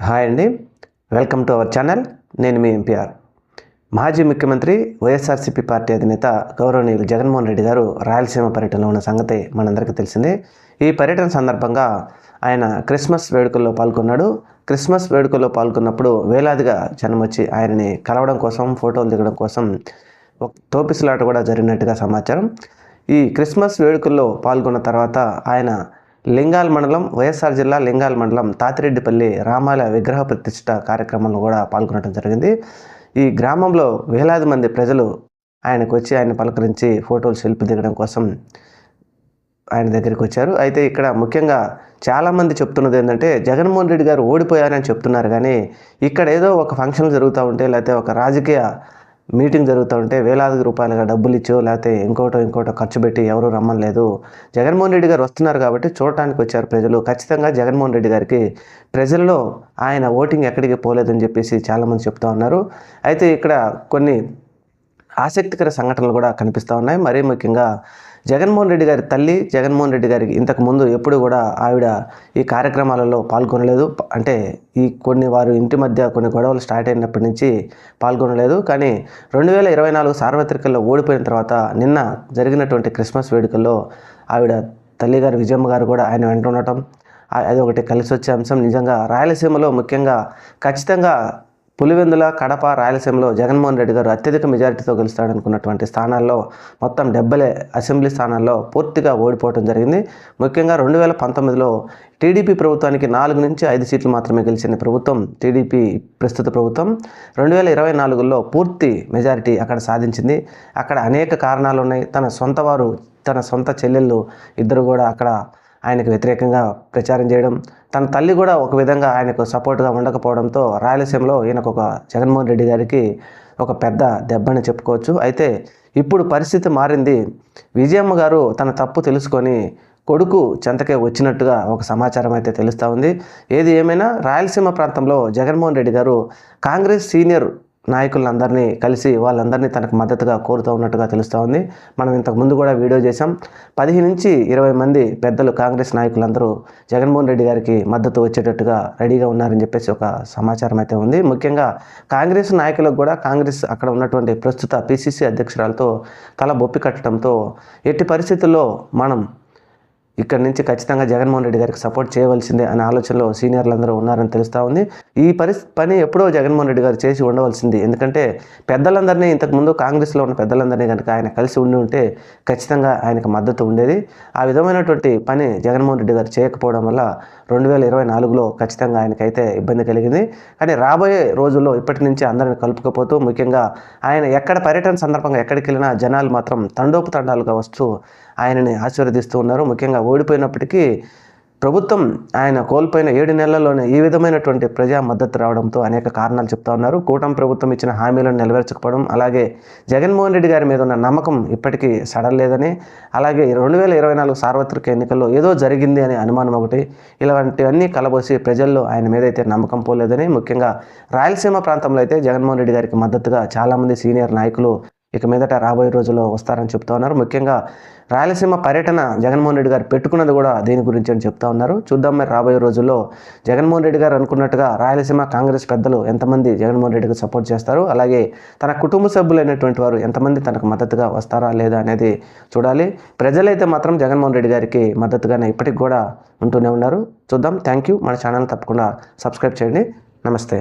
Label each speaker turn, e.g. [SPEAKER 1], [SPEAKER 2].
[SPEAKER 1] Hi అండి. Welcome to our channel. నేను మీ ఎంపీఆర్ మాజీ ముఖ్యమంత్రి వైఎస్ఆర్సీపీ పార్టీ అధినేత గౌరవనీయులు జగన్మోహన్ రెడ్డి గారు రాయలసీమ పర్యటనలో ఉన్న సంగతి మనందరికీ తెలిసిందే. ఈ పర్యటన సందర్భంగా ఆయన క్రిస్మస్ వేడుకల్లో పాల్గొన్నాడు. క్రిస్మస్ వేడుకల్లో పాల్గొన్నప్పుడు వేలాదిగా జనం వచ్చి ఆయనని కలవడం కోసం ఫోటోలు దిగడం కోసం ఒక తోపిసలాట కూడా జరిగినట్టుగా సమాచారం. ఈ క్రిస్మస్ వేడుకల్లో పాల్గొన్న తర్వాత ఆయన లింగాల్ మండలం వైఎస్ఆర్ జిల్లా లింగాల్ మండలం తాతిరెడ్డిపల్లి రామాల విగ్రహ ప్రతిష్ట కార్యక్రమంలో కూడా పాల్గొనడం జరిగింది. ఈ గ్రామంలో వేలాది మంది ప్రజలు ఆయనకు వచ్చి ఆయన పలకరించి ఫోటోలు సెల్ఫీ దిగడం కోసం ఆయన దగ్గరికి వచ్చారు. అయితే ఇక్కడ ముఖ్యంగా చాలామంది చెప్తున్నది ఏంటంటే జగన్మోహన్ రెడ్డి గారు ఓడిపోయారని చెప్తున్నారు. కానీ ఇక్కడ ఏదో ఒక ఫంక్షన్ జరుగుతూ ఉంటే లేకపోతే ఒక రాజకీయ మీటింగ్ జరుగుతుంటే వేలాది రూపాయలుగా డబ్బులు ఇచ్చో లేకపోతే ఇంకోటో ఇంకోటో ఖర్చు పెట్టి ఎవరు రమ్మలేదు జగన్మోహన్ రెడ్డి గారు వస్తున్నారు కాబట్టి చూడటానికి వచ్చారు ప్రజలు. ఖచ్చితంగా జగన్మోహన్ రెడ్డి గారికి ప్రజల్లో ఆయన ఓటింగ్ ఎక్కడికి పోలేదని చెప్పేసి చాలామంది చెప్తా ఉన్నారు. అయితే ఇక్కడ కొన్ని ఆసక్తికర సంఘటనలు కూడా కనిపిస్తూ ఉన్నాయి. మరీ ముఖ్యంగా జగన్మోహన్ రెడ్డి గారి తల్లి జగన్మోహన్ రెడ్డి గారికి ఇంతకుముందు ఎప్పుడు కూడా ఆవిడ ఈ కార్యక్రమాలలో పాల్గొనలేదు. అంటే ఈ కొన్ని వారు ఇంటి మధ్య కొన్ని గొడవలు స్టార్ట్ అయినప్పటి నుంచి పాల్గొనలేదు. కానీ రెండు వేల ఇరవై నాలుగు సార్వత్రికల్లో ఓడిపోయిన తర్వాత నిన్న జరిగినటువంటి క్రిస్మస్ వేడుకల్లో ఆవిడ తల్లిగారు విజయమ్మ గారు కూడా ఆయన వెంట ఉండటం అది ఒకటి కలిసి వచ్చే అంశం. నిజంగా రాయలసీమలో ముఖ్యంగా ఖచ్చితంగా పులివెందుల కడప రాయలసీమలో జగన్మోహన్ రెడ్డి గారు అత్యధిక మెజారిటీతో గెలుస్తాడనుకున్నటువంటి స్థానాల్లో మొత్తం డెబ్బై అసెంబ్లీ స్థానాల్లో పూర్తిగా ఓడిపోవడం జరిగింది. ముఖ్యంగా రెండు వేల పంతొమ్మిదిలో టీడీపీ ప్రభుత్వానికి నాలుగు నుంచి ఐదు సీట్లు మాత్రమే గెలిచిన ప్రభుత్వం టీడీపీ ప్రస్తుత ప్రభుత్వం. రెండు వేల ఇరవై నాలుగులో పూర్తి మెజారిటీ అక్కడ సాధించింది. అక్కడ అనేక కారణాలు ఉన్నాయి తన సొంత వారు తన సొంత చెల్లెళ్ళు ఇద్దరు కూడా అక్కడ ఆయనకు వ్యతిరేకంగా ప్రచారం చేయడం తన తల్లి కూడా ఒక విధంగా ఆయనకు సపోర్ట్గా ఉండకపోవడంతో రాయలసీమలో ఈయనకు ఒక జగన్మోహన్ రెడ్డి గారికి ఒక పెద్ద దెబ్బని చెప్పుకోవచ్చు. అయితే ఇప్పుడు పరిస్థితి మారింది. విజయమ్మ గారు తన తప్పు తెలుసుకొని కొడుకు చెంతకే వచ్చినట్టుగా ఒక సమాచారం అయితే తెలుస్తూ ఉంది. ఏది ఏమైనా రాయలసీమ ప్రాంతంలో జగన్మోహన్ రెడ్డి గారు కాంగ్రెస్ సీనియర్ నాయకులందరినీ కలిసి వాళ్ళందరినీ తనకు మద్దతుగా కోరుతూ ఉన్నట్టుగా తెలుస్తూ ఉంది. మనం ఇంతకు ముందు కూడా వీడియో చేశాం. పదిహేను నుంచి ఇరవై మంది పెద్దలు కాంగ్రెస్ నాయకులందరూ జగన్మోహన్ రెడ్డి గారికి మద్దతు వచ్చేటట్టుగా రెడీగా ఉన్నారని చెప్పేసి ఒక సమాచారం అయితే ఉంది. ముఖ్యంగా కాంగ్రెస్ నాయకులకు కూడా కాంగ్రెస్ అక్కడ ఉన్నటువంటి ప్రస్తుత పిసిసి అధ్యక్షురాలతో తల బొప్పి కట్టడంతో ఎట్టి పరిస్థితుల్లో మనం ఇక్కడి నుంచి ఖచ్చితంగా జగన్మోహన్ రెడ్డి గారికి సపోర్ట్ చేయవలసిందే అనే ఆలోచనలో సీనియర్లందరూ ఉన్నారని తెలుస్తూ ఉంది. ఈ పరి పని ఎప్పుడో జగన్మోహన్ రెడ్డి గారు చేసి ఉండవలసింది. ఎందుకంటే పెద్దలందరినీ ఇంతకుముందు కాంగ్రెస్లో ఉన్న పెద్దలందరినీ కనుక ఆయన కలిసి ఉండి ఉంటే ఖచ్చితంగా ఆయనకు మద్దతు ఉండేది. ఆ విధమైనటువంటి పని జగన్మోహన్ రెడ్డి గారు చేయకపోవడం వల్ల రెండు వేల ఇరవై నాలుగులో ఖచ్చితంగా ఆయనకైతే ఇబ్బంది కలిగింది. కానీ రాబోయే రోజుల్లో ఇప్పటి నుంచి అందరిని కలుపుకపోతూ ముఖ్యంగా ఆయన ఎక్కడ పర్యటన సందర్భంగా ఎక్కడికి వెళ్ళినా జనాలు మాత్రం తండోపు తండాలుగా వస్తూ ఆయనని ఆశీర్వదిస్తూ ఉన్నారు. ముఖ్యంగా ఓడిపోయినప్పటికీ ప్రభుత్వం ఆయన కోల్పోయిన ఏడు నెలల్లోనే ఈ విధమైనటువంటి ప్రజా మద్దతు రావడంతో అనేక కారణాలు చెప్తా ఉన్నారు. కూటమి ప్రభుత్వం ఇచ్చిన హామీలను నెరవేర్చకపోవడం అలాగే జగన్మోహన్ రెడ్డి గారి మీద ఉన్న నమ్మకం ఇప్పటికీ సడలేదని అలాగే రెండు వేల ఇరవై నాలుగు సార్వత్రిక ఎన్నికల్లో ఏదో జరిగింది అనే అనుమానం ఒకటి ఇలాంటివన్నీ కలబోసి ప్రజల్లో ఆయన మీద అయితే నమ్మకం పోలేదని ముఖ్యంగా రాయలసీమ ప్రాంతంలో అయితే జగన్మోహన్ రెడ్డి గారికి మద్దతుగా చాలామంది సీనియర్ నాయకులు ఇక మీదట రాబోయే రోజుల్లో వస్తారని చెప్తా ఉన్నారు. ముఖ్యంగా రాయలసీమ పర్యటన జగన్మోహన్ రెడ్డి గారు పెట్టుకున్నది కూడా దీని గురించి అని చెప్తా ఉన్నారు. చూద్దాం మరి రాబోయే రోజుల్లో జగన్మోహన్ రెడ్డి గారు అనుకున్నట్టుగా రాయలసీమ కాంగ్రెస్ పెద్దలు ఎంతమంది జగన్మోహన్ రెడ్డికి సపోర్ట్ చేస్తారు? అలాగే తన కుటుంబ సభ్యులైనటువంటి వారు ఎంతమంది తనకు మద్దతుగా వస్తారా లేదా అనేది చూడాలి. ప్రజలైతే మాత్రం జగన్మోహన్ రెడ్డి గారికి మద్దతుగానే ఇప్పటికి కూడా ఉంటూనే ఉన్నారు. చూద్దాం. Thank you. మన ఛానల్ తప్పకుండా సబ్స్క్రైబ్ చేయండి. నమస్తే.